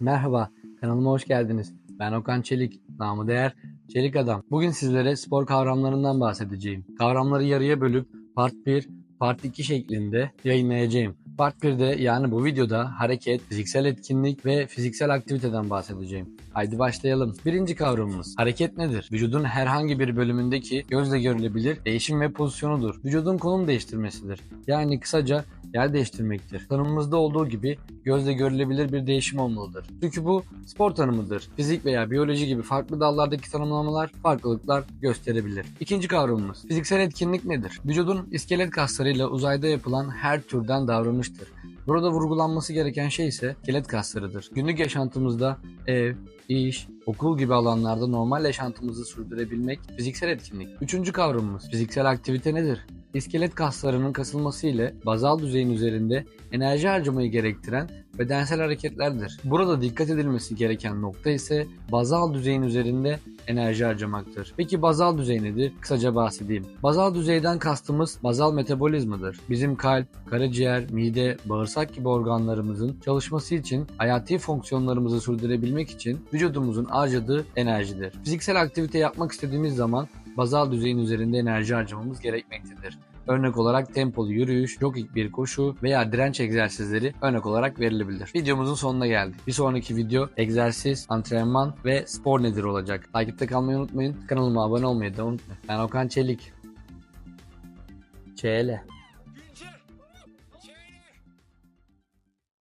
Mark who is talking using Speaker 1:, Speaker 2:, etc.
Speaker 1: Merhaba, kanalıma hoş geldiniz. Ben Okan Çelik, namı değer Çelik Adam. Bugün sizlere spor kavramlarından bahsedeceğim. Kavramları yarıya bölüp part 1, part 2 şeklinde yayınlayacağım. Part 1'de yani bu videoda hareket, fiziksel etkinlik ve fiziksel aktiviteden bahsedeceğim. Haydi başlayalım. Birinci kavramımız hareket nedir? Vücudun herhangi bir bölümündeki gözle görülebilir değişim ve pozisyonudur. Vücudun konum değiştirmesidir. Yani kısaca yer değiştirmektir. Tanımımızda olduğu gibi gözle görülebilir bir değişim olmalıdır. Çünkü bu spor tanımıdır. Fizik veya biyoloji gibi farklı dallardaki tanımlamalar farklılıklar gösterebilir. İkinci kavramımız fiziksel etkinlik nedir? Vücudun iskelet kaslarıyla uzayda yapılan her türden davranıştır. Burada vurgulanması gereken şey ise iskelet kaslarıdır. Günlük yaşantımızda ev, iş, okul gibi alanlarda normal yaşantımızı sürdürebilmek fiziksel etkinlik. Üçüncü kavramımız fiziksel aktivite nedir? İskelet kaslarının kasılması ile bazal düzeyin üzerinde enerji harcamayı gerektiren bedensel hareketlerdir. Burada dikkat edilmesi gereken nokta ise bazal düzeyin üzerinde enerji harcamaktır. Peki bazal düzey nedir? Kısaca bahsedeyim. Bazal düzeyden kastımız bazal metabolizmadır. Bizim kalp, karaciğer, mide, bağırsak gibi organlarımızın çalışması için hayati fonksiyonlarımızı sürdürebilmek için vücudumuzun harcadığı enerjidir. Fiziksel aktivite yapmak istediğimiz zaman bazal düzeyin üzerinde enerji harcamamız gerekmektedir. Örnek olarak tempolu yürüyüş, jogging bir koşu veya direnç egzersizleri örnek olarak verilebilir. Videomuzun sonuna geldik. Bir sonraki video egzersiz, antrenman ve spor nedir olacak. Takipte kalmayı unutmayın. Kanalıma abone olmayı da unutmayın. Ben Okan Çelik. ÇL